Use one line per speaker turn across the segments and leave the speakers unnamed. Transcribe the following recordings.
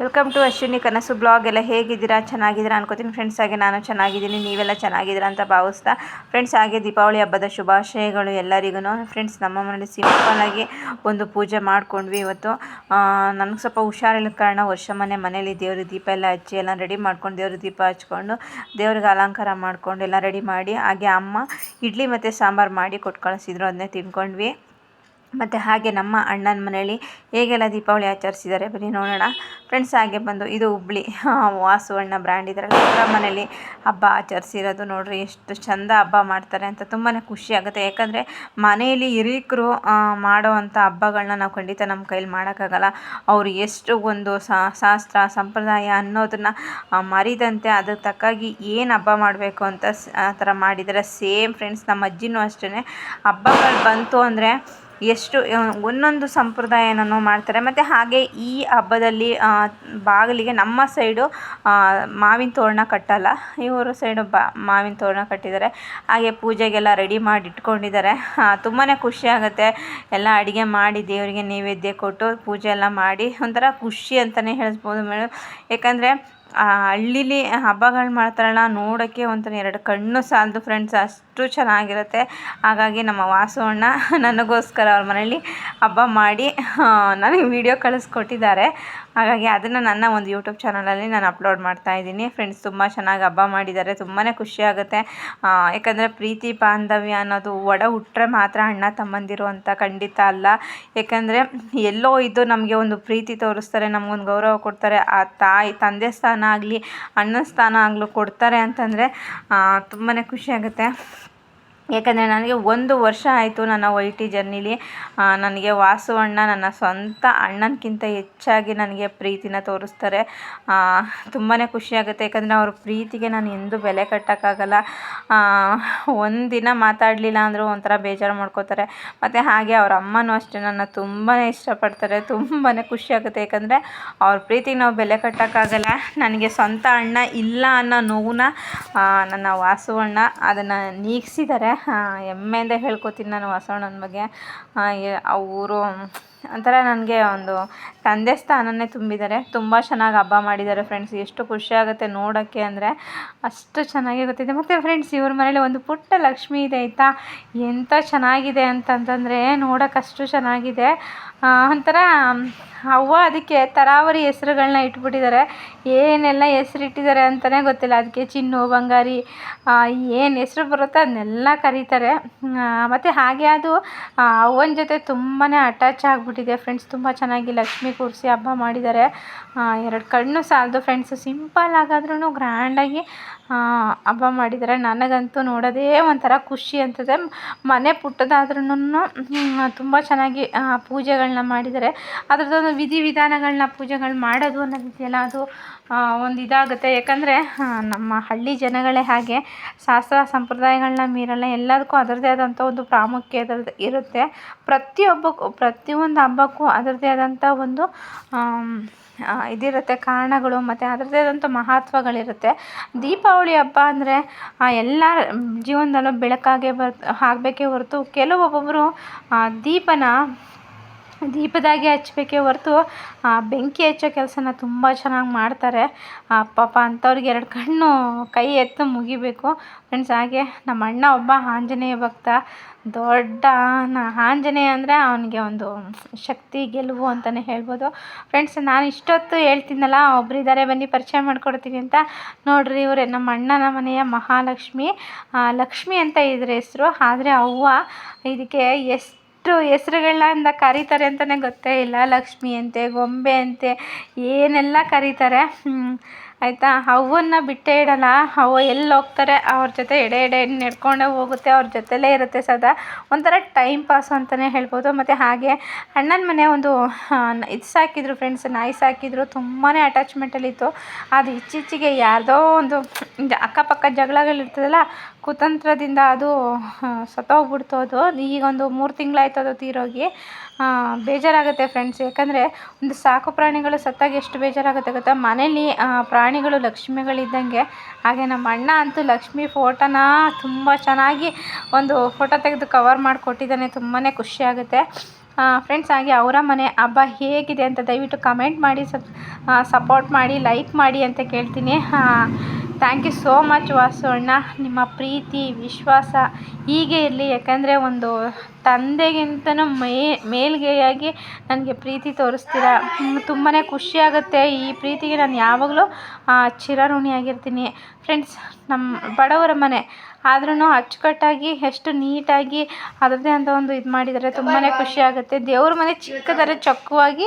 Welcome to Ashwini ಕನಸು blog ಎಲ್ಲ ಹೇಗಿದ್ದೀರಾ? ಚೆನ್ನಾಗಿದ್ದೀರಾ ಅನ್ಕೋತೀನಿ. ಫ್ರೆಂಡ್ಸ್ ಹಾಗೆ ನಾನು ಚೆನ್ನಾಗಿದ್ದೀನಿ. ನೀವೆಲ್ಲ ಚೆನ್ನಾಗಿದ್ದೀರಾ ಅಂತ ಭಾವಿಸ್ತಾ ಫ್ರೆಂಡ್ಸ್ ಹಾಗೆ ದೀಪಾವಳಿ ಹಬ್ಬದ ಶುಭಾಶಯಗಳು ಎಲ್ಲರಿಗೂ. ಫ್ರೆಂಡ್ಸ್ ನಮ್ಮ ಮನೇಲಿ ಸಿಂಪಲ್ಲಾಗಿ ಒಂದು ಪೂಜೆ ಮಾಡಿಕೊಂಡ್ವಿ ಇವತ್ತು. ನನಗೆ ಸ್ವಲ್ಪ ಹುಷಾರಿಲ್ಲದ ಕಾರಣ ವರ್ಷ ಮನೆ ಮನೇಲಿ ದೇವ್ರ ದೀಪ ಎಲ್ಲ ಹಚ್ಚಿ ಎಲ್ಲ ರೆಡಿ ಮಾಡ್ಕೊಂಡು ದೇವ್ರ ದೀಪ ಹಚ್ಕೊಂಡು ದೇವ್ರಿಗೆ ಅಲಂಕಾರ ಮಾಡಿಕೊಂಡು ಎಲ್ಲ ರೆಡಿ ಮಾಡಿ, ಹಾಗೆ ಅಮ್ಮ ಇಡ್ಲಿ ಮತ್ತು ಸಾಂಬಾರು ಮಾಡಿ ಕೊಟ್ಟು ಕಳಿಸಿದ್ರು ಅದನ್ನೇ ತಿನ್ಕೊಂಡ್ವಿ ಮತ್ತು ಹಾಗೆ ನಮ್ಮ ಅಣ್ಣನ ಮನೆಯಲ್ಲಿ ಹೇಗೆಲ್ಲ ದೀಪಾವಳಿ ಆಚರಿಸಿದ್ದಾರೆ ಬನ್ನಿ ನೋಡೋಣ. ಫ್ರೆಂಡ್ಸ್ ಹಾಗೆ ಬಂದು ಇದು ಹುಬ್ಳಿ. ವಾಸು ಅಣ್ಣ ಬ್ರ್ಯಾಂಡ್ ಇದರಲ್ಲಿ, ಅವರ ಮನೆಯಲ್ಲಿ ಹಬ್ಬ ಆಚರಿಸಿರೋದು ನೋಡಿರಿ, ಎಷ್ಟು ಚಂದ ಹಬ್ಬ ಮಾಡ್ತಾರೆ ಅಂತ ತುಂಬಾ ಖುಷಿ ಆಗುತ್ತೆ. ಯಾಕಂದರೆ ಮನೆಯಲ್ಲಿ ಹಿರೀಕರು ಮಾಡೋವಂಥ ಹಬ್ಬಗಳನ್ನ ನಾವು ಖಂಡಿತ ನಮ್ಮ ಕೈಲಿ ಮಾಡೋಕ್ಕಾಗಲ್ಲ. ಅವರು ಎಷ್ಟು ಒಂದು ಶಾಸ್ತ್ರ, ಸಂಪ್ರದಾಯ ಅನ್ನೋದನ್ನು ಮರಿದಂತೆ ಅದಕ್ಕೆ ತಕ್ಕಾಗಿ ಏನು ಹಬ್ಬ ಮಾಡಬೇಕು ಅಂತ ಆ ಥರ ಮಾಡಿದರೆ ಸೇಮ್ ಫ್ರೆಂಡ್ಸ್ ನಮ್ಮ ಅಜ್ಜಿನೂ ಅಷ್ಟೇ ಹಬ್ಬಗಳು ಬಂತು ಅಂದರೆ ಎಷ್ಟು ಒಂದೊಂದು ಸಂಪ್ರದಾಯನೂ ಮಾಡ್ತಾರೆ. ಮತ್ತು ಹಾಗೆ ಈ ಹಬ್ಬದಲ್ಲಿ ಬಾಗಿಲಿಗೆ ನಮ್ಮ ಸೈಡು ಮಾವಿನ ತೋರಣ ಕಟ್ಟಲ್ಲ. ಇವರು ಸೈಡು ಬಾ, ಮಾವಿನ ತೋರಣ ಕಟ್ಟಿದ್ದಾರೆ. ಹಾಗೆ ಪೂಜೆಗೆಲ್ಲ ರೆಡಿ ಮಾಡಿ ಇಟ್ಕೊಂಡಿದ್ದಾರೆ ತುಂಬಾ ಖುಷಿ ಆಗುತ್ತೆ. ಎಲ್ಲ ಅಡುಗೆ ಮಾಡಿ ದೇವರಿಗೆ ನೈವೇದ್ಯ ಕೊಟ್ಟು ಪೂಜೆ ಎಲ್ಲ ಮಾಡಿ ಒಂಥರ ಖುಷಿ ಅಂತಲೇ ಹೇಳಿಸ್ಬೋದು ಮೇಡಮ್. ಯಾಕಂದರೆ ಹಳ್ಳೀಲಿ ಹಬ್ಬಗಳು ಮಾಡ್ತಾರಲ್ಲ ನೋಡೋಕ್ಕೆ ಒಂಥರ ಎರಡು ಕಣ್ಣು ಸಾಲದು ಫ್ರೆಂಡ್ಸ್ ಅಷ್ಟು ಚೆನ್ನಾಗಿರುತ್ತೆ. ಹಾಗಾಗಿ ನಮ್ಮ ವಾಸು ನನಗೋಸ್ಕರ ಅವ್ರ ಮನೇಲಿ ಹಬ್ಬ ಮಾಡಿ ನನಗೆ ವೀಡಿಯೋ ಕಳಿಸ್ಕೊಟ್ಟಿದ್ದಾರೆ. ಹಾಗಾಗಿ ಅದನ್ನು ನನ್ನ ಒಂದು ಯೂಟ್ಯೂಬ್ ಚಾನಲಲ್ಲಿ ನಾನು ಅಪ್ಲೋಡ್ ಮಾಡ್ತಾ ಇದ್ದೀನಿ. ಫ್ರೆಂಡ್ಸ್ ತುಂಬ ಚೆನ್ನಾಗಿ ಹಬ್ಬ ಮಾಡಿದ್ದಾರೆ. ತುಂಬಾ ಖುಷಿ ಆಗುತ್ತೆ. ಯಾಕಂದರೆ ಪ್ರೀತಿ ಬಾಂಧವ್ಯ ಅನ್ನೋದು ಒಡ ಹುಟ್ಟರೆ ಮಾತ್ರ ಅಣ್ಣ ತಮ್ಮಂದಿರು ಅಂತ ಖಂಡಿತ ಅಲ್ಲ. ಯಾಕಂದರೆ ಎಲ್ಲೋ ಇದ್ದು ನಮಗೆ ಒಂದು ಪ್ರೀತಿ ತೋರಿಸ್ತಾರೆ ನಮಗೊಂದು ಗೌರವ ಕೊಡ್ತಾರೆ. ಆ ತಾಯಿ, ತಂದೆ ಸ್ಥಾನ ಆಗಲಿ ಅಣ್ಣನ ಸ್ಥಾನ ಆಗಲಿ ಕೊಡ್ತಾರೆ ಅಂತಂದರೆ ತುಂಬಾ ಖುಷಿಯಾಗುತ್ತೆ ಯಾಕಂದರೆ ನನಗೆ ಒಂದು ವರ್ಷ ಆಯಿತು ನನ್ನ ವೈ ಟಿ ಜರ್ನಿಲಿ ನನಗೆ ವಾಸು ಅಣ್ಣ ನನ್ನ ಸ್ವಂತ ಅಣ್ಣನಕ್ಕಿಂತ ಹೆಚ್ಚಾಗಿ ನನಗೆ ಪ್ರೀತಿನ ತೋರಿಸ್ತಾರೆ. ತುಂಬಾ ಖುಷಿಯಾಗುತ್ತೆ ಯಾಕಂದರೆ ಅವ್ರ ಪ್ರೀತಿಗೆ ನಾನು ಎಂದೂ ಬೆಲೆ ಕಟ್ಟೋಕ್ಕಾಗಲ್ಲ. ಒಂದಿನ ಮಾತಾಡಲಿಲ್ಲ ಅಂದರೂ ಒಂಥರ ಬೇಜಾರು ಮಾಡ್ಕೋತಾರೆ. ಮತ್ತು ಹಾಗೆ ಅವ್ರ ಅಮ್ಮನೂ ಅಷ್ಟೇ, ನನ್ನ ತುಂಬಾ ಇಷ್ಟಪಡ್ತಾರೆ. ತುಂಬಾ ಖುಷಿಯಾಗುತ್ತೆ ಯಾಕಂದರೆ ಅವ್ರ ಪ್ರೀತಿಗೆ ನಾವು ಬೆಲೆ ಕಟ್ಟೋಕ್ಕಾಗಲ್ಲ. ನನಗೆ ಸ್ವಂತ ಅಣ್ಣ ಇಲ್ಲ ಅನ್ನೋ ನೋವನ್ನ ನನ್ನ ವಾಸು ಅಣ್ಣ ಅದನ್ನು ನೀಗಿಸಿದ್ದಾರೆ. ಹೆಮ್ಮೆಯಿಂದ ಹೇಳ್ಕೊತೀನಿ ನಾನು ವಾಸವಣ್ಣನ ಬಗ್ಗೆ. ಅವರು ಒಂಥರ ನನಗೆ ಒಂದು ತಂದೆ ಸ್ಥಾನನೇ ತುಂಬಿದ್ದಾರೆ. ತುಂಬ ಚೆನ್ನಾಗಿ ಹಬ್ಬ ಮಾಡಿದ್ದಾರೆ ಫ್ರೆಂಡ್ಸ್ ಎಷ್ಟು ಖುಷಿಯಾಗುತ್ತೆ ನೋಡೋಕ್ಕೆ ಅಂದರೆ ಅಷ್ಟು ಚೆನ್ನಾಗಿ ಗೊತ್ತಿದೆ. ಮತ್ತು ಫ್ರೆಂಡ್ಸ್ ಇವ್ರ ಮನೇಲಿ ಒಂದು ಪುಟ್ಟ ಲಕ್ಷ್ಮಿ ಇದೆ ಆಯಿತಾ? ಎಂಥ ಚೆನ್ನಾಗಿದೆ ಅಂತಂತಂದರೆ ನೋಡೋಕೆ ಅಷ್ಟು ಚೆನ್ನಾಗಿದೆ. ಒಂಥರ, ಅವ್ವ ಅದಕ್ಕೆ ತರಾವರಿ ಹೆಸ್ರುಗಳ್ನ ಇಟ್ಬಿಟ್ಟಿದ್ದಾರೆ. ಏನೆಲ್ಲ ಹೆಸ್ರಿಟ್ಟಿದ್ದಾರೆ ಅಂತಲೇ ಗೊತ್ತಿಲ್ಲ. ಅದಕ್ಕೆ ಚಿನ್ನು, ಬಂಗಾರಿ ಏನು ಹೆಸ್ರು ಬರುತ್ತೋ ಅದನ್ನೆಲ್ಲ ಕರೀತಾರೆ. ಮತ್ತು ಹಾಗೆ ಅದು ಅವ್ವನ ಜೊತೆ ತುಂಬಾ ಅಟ್ಯಾಚ್ ಆಗಿಬಿಟ್ಟಿದೆ ಫ್ರೆಂಡ್ಸ್ ತುಂಬ ಚೆನ್ನಾಗಿ ಲಕ್ಷ್ಮಿ ಕೂರಿಸಿ ಹಬ್ಬ ಮಾಡಿದ್ದಾರೆ. ಎರಡು ಕಣ್ಣು ಸಾಲದು ಫ್ರೆಂಡ್ಸ್ ಸಿಂಪಲ್ ಆಗಾದ್ರೂ ಗ್ರ್ಯಾಂಡಾಗಿ ಹಬ್ಬ ಮಾಡಿದ್ದಾರೆ. ನನಗಂತೂ ನೋಡೋದೇ ಒಂಥರ ಖುಷಿ ಅಂತದೆ ಮನೆ ಪುಟ್ಟದಾದ್ರೂ ತುಂಬ ಚೆನ್ನಾಗಿ ಪೂಜೆಗಳನ್ನ ಮಾಡಿದ್ದಾರೆ. ಅದ್ರದ್ದೊಂದು ವಿಧಿ ವಿಧಾನಗಳನ್ನ ಪೂಜೆಗಳು ಮಾಡೋದು ಅನ್ನೋದಿದೆಯಲ್ಲ ಅದು ಒಂದು ಇದಾಗುತ್ತೆ. ಯಾಕಂದರೆ ನಮ್ಮ ಹಳ್ಳಿ ಜನಗಳೇ ಹಾಗೆ, ಶಾಸ್ತ್ರ ಸಂಪ್ರದಾಯಗಳನ್ನ ಮೀರಲ್ಲ. ಎಲ್ಲದಕ್ಕೂ ಅದರದ್ದೇ ಆದಂಥ ಒಂದು ಪ್ರಾಮುಖ್ಯತೆ ಇರುತ್ತೆ. ಪ್ರತಿಯೊಬ್ಬಕ್ಕೂ, ಪ್ರತಿಯೊಂದು ಹಬ್ಬಕ್ಕೂ ಅದರದ್ದೇ ಆದಂಥ ಒಂದು ಇದಿರುತ್ತೆ ಕಾರಣಗಳು ಮತ್ತು ಅದರದ್ದೇ ಆದಂಥ ಮಹತ್ವಗಳಿರುತ್ತೆ. ದೀಪಾವಳಿ ಹಬ್ಬ ಅಂದರೆ ಎಲ್ಲ ಜೀವನದಲ್ಲೂ ಬೆಳಕಾಗೆ ಬರ್, ಆಗಬೇಕೇ ಹೊರತು ಕೆಲವೊಬ್ಬೊಬ್ಬರು ದೀಪನ ದೀಪದಾಗೆ ಹಚ್ಬೇಕೇ ಹೊರ್ತು ಬೆಂಕಿ ಹಚ್ಚೋ ಕೆಲಸನ ತುಂಬ ಚೆನ್ನಾಗಿ ಮಾಡ್ತಾರೆ. ಪಾಪ ಅಂಥವ್ರಿಗೆ ಎರಡು ಕಣ್ಣು ಕೈ ಎತ್ತು ಮುಗಿಬೇಕು. ಫ್ರೆಂಡ್ಸ್ ಹಾಗೆ ನಮ್ಮ ಅಣ್ಣ ಒಬ್ಬ ಆಂಜನೇಯ ಭಕ್ತ. ದೊಡ್ಡ ಆಂಜನೇಯ ಅಂದರೆ ಅವನಿಗೆ ಒಂದು ಶಕ್ತಿ, ಗೆಲುವು ಅಂತಲೇ ಹೇಳ್ಬೋದು. ಫ್ರೆಂಡ್ಸ್ ನಾನು ಇಷ್ಟೊತ್ತು ಹೇಳ್ತೀನಲ್ಲ ಒಬ್ಬರಿದ್ದಾರೆ ಬನ್ನಿ ಪರಿಚಯ ಮಾಡಿಕೊಡ್ತೀನಿ ಅಂತ. ನೋಡ್ರಿ ಇವರೇ, ನಮ್ಮ ಅಣ್ಣನ ಮನೆಯ ಮಹಾಲಕ್ಷ್ಮಿ. ಲಕ್ಷ್ಮಿ ಅಂತ ಇದ್ರ ಹೆಸರು, ಆದರೆ ಅವ್ವ ಇದಕ್ಕೆ ಎಷ್ಟು ಹೆಸ್ರುಗಳಿಂದ ಕರೀತಾರೆ ಅಂತಲೇ ಗೊತ್ತೇ ಇಲ್ಲ. ಲಕ್ಷ್ಮಿ ಅಂತೆ ಗೊಂಬೆ ಅಂತೆ ಏನೆಲ್ಲ ಕರೀತಾರೆ. ಆಯಿತಾ? ಅವನ್ನ ಬಿಟ್ಟೇ ಇಡಲ್ಲ. ಅವ್ವ ಎಲ್ಲಿ ಹೋಗ್ತಾರೆ, ಅವ್ರ ಜೊತೆ ಎಡೆ ಎಡೆ ನಡ್ಕೊಂಡೇ ಹೋಗುತ್ತೆ, ಅವ್ರ ಜೊತೆಲೇ ಇರುತ್ತೆ ಸದಾ. ಒಂಥರ ಟೈಮ್ ಪಾಸ್ ಅಂತಲೇ ಹೇಳ್ಬೋದು. ಮತ್ತು ಹಾಗೆ ಅಣ್ಣನ ಮನೆ ಒಂದು ಇದು ಸಾಕಿದ್ರು ಫ್ರೆಂಡ್ಸ್ ನಾಯಿ ಸಾಕಿದ್ರು ತುಂಬಾ ಅಟ್ಯಾಚ್ಮೆಂಟಲ್ಲಿತ್ತು ಅದು ಇತ್ತೀಚೆಗೆ ಯಾರದೋ ಒಂದು ಅಕ್ಕಪಕ್ಕ ಜಗಳಗಳಿರ್ತದಲ್ಲ ಕುತಂತ್ರದಿಂದ ಅದು ಸತ್ತೋಗ್ಬಿಡ್ತು ಅದು. ಈಗ ಒಂದು ಮೂರು ತಿಂಗಳಾಯ್ತು ಅದು ತೀರೋಗಿ. ಬೇಜಾರಾಗುತ್ತೆ ಫ್ರೆಂಡ್ಸ್ ಯಾಕಂದರೆ ಒಂದು ಸಾಕು ಪ್ರಾಣಿಗಳು ಸತ್ತಾಗ ಎಷ್ಟು ಬೇಜಾರಾಗುತ್ತೆ ಗೊತ್ತಾ? ಮನೇಲಿ ಪ್ರಾಣಿಗಳು ಲಕ್ಷ್ಮಿಗಳಿದ್ದಂಗೆ, ಹಾಗೆ ನಮ್ಮ ಅಣ್ಣ ಅಂತೂ ಲಕ್ಷ್ಮಿ ಫೋಟೋನ ತುಂಬ ಚೆನ್ನಾಗಿ ಒಂದು ಫೋಟೋ ತೆಗೆದು ಕವರ್ ಮಾಡಿಕೊಟ್ಟಿದ್ದಾನೆ ತುಂಬಾ ಖುಷಿಯಾಗುತ್ತೆ ಫ್ರೆಂಡ್ಸ್ ಹಾಗೆ ಅವರ ಮನೆ ಹಬ್ಬ ಹೇಗಿದೆ ಅಂತ ದಯವಿಟ್ಟು ಕಮೆಂಟ್ ಮಾಡಿ ಸಪ್ ಸಪೋರ್ಟ್ ಮಾಡಿ ಲೈಕ್ ಮಾಡಿ ಅಂತ ಕೇಳ್ತೀನಿ. Thank you so much Vasu ಅಣ್ಣ. ನಿಮ್ಮ ಪ್ರೀತಿ, ವಿಶ್ವಾಸ ಹೀಗೆ ಇರಲಿ. ಯಾಕಂದರೆ ಒಂದು ತಂದೆಗಿಂತನೂ ಮೇ, ಮೇಲ್ಗೆಯಾಗಿ ನನಗೆ ಪ್ರೀತಿ ತೋರಿಸ್ತೀರ? ತುಂಬಾ ಖುಷಿಯಾಗುತ್ತೆ ಈ ಪ್ರೀತಿಗೆ ನಾನು ಯಾವಾಗಲೂ ಚಿರಋಣಿಯಾಗಿರ್ತೀನಿ. ಫ್ರೆಂಡ್ಸ್ ನಮ್ಮ ಬಡವರ ಮನೆ ಆದ್ರೂ ಅಚ್ಚುಕಟ್ಟಾಗಿ, ಎಷ್ಟು ನೀಟಾಗಿ, ಅದರದ್ದೇ ಅಂತ ಒಂದು ಇದು ಮಾಡಿದ್ದಾರೆ ತುಂಬಾ ಖುಷಿಯಾಗುತ್ತೆ ದೇವ್ರ ಮನೆ ಚಿಕ್ಕದಾದ್ರೆ ಚೊಕ್ಕವಾಗಿ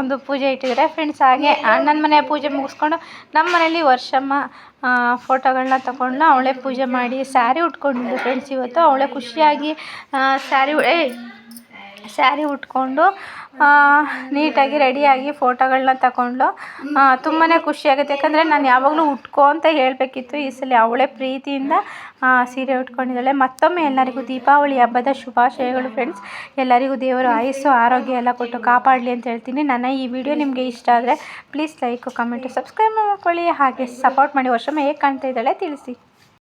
ಒಂದು ಪೂಜೆ ಇಟ್ಟಿದ್ದಾರೆ. ಫ್ರೆಂಡ್ಸ್ ಹಾಗೆ ಅಣ್ಣನ ಮನೆ ಪೂಜೆ ಮುಗಿಸ್ಕೊಂಡು ನಮ್ಮ ಮನೇಲಿ ವರ್ಷಮ್ಮ ಫೋಟೋಗಳನ್ನ ತಗೊಂಡು ಅವಳೇ ಪೂಜೆ ಮಾಡಿ ಸ್ಯಾರಿ ಉಟ್ಕೊಂಡಿದ್ದು. ಫ್ರೆಂಡ್ಸ್ ಇವತ್ತು ಅವಳೇ ಖುಷಿಯಾಗಿ ಸ್ಯಾರಿ ಏ ಸ್ಯಾರಿ ಉಟ್ಕೊಂಡು ನೀಟಾಗಿ ರೆಡಿಯಾಗಿ ಫೋಟೋಗಳನ್ನ ತಗೊಂಡು ತುಂಬಾ ಖುಷಿಯಾಗುತ್ತೆ. ಯಾಕಂದರೆ ನಾನು ಯಾವಾಗಲೂ ಉಟ್ಕೋ ಅಂತ ಹೇಳಬೇಕಿತ್ತು. ಈ ಸಲ ಅವಳೇ ಪ್ರೀತಿಯಿಂದ ಸೀರೆ ಉಟ್ಕೊಂಡಿದ್ದಾಳೆ. ಮತ್ತೊಮ್ಮೆ ಎಲ್ಲರಿಗೂ ದೀಪಾವಳಿ ಹಬ್ಬದ ಶುಭಾಶಯಗಳು ಫ್ರೆಂಡ್ಸ್ ಎಲ್ಲರಿಗೂ ದೇವರು ಆಯಸ್ಸು, ಆರೋಗ್ಯ ಎಲ್ಲ ಕೊಟ್ಟು ಕಾಪಾಡಲಿ ಅಂತ ಹೇಳ್ತೀನಿ. ನನ್ನ ಈ ವಿಡಿಯೋ ನಿಮಗೆ ಇಷ್ಟ ಆದರೆ ಪ್ಲೀಸ್ ಲೈಕು ಕಮೆಂಟು ಸಬ್ಸ್ಕ್ರೈಬ್ ಮಾಡ್ಕೊಳ್ಳಿ. ಹಾಗೆ ಸಪೋರ್ಟ್ ಮಾಡಿ. ವರ್ಷ ಹೇಗೆ ಕಾಣ್ತಾ ಇದ್ದಾಳೆ ತಿಳಿಸಿ.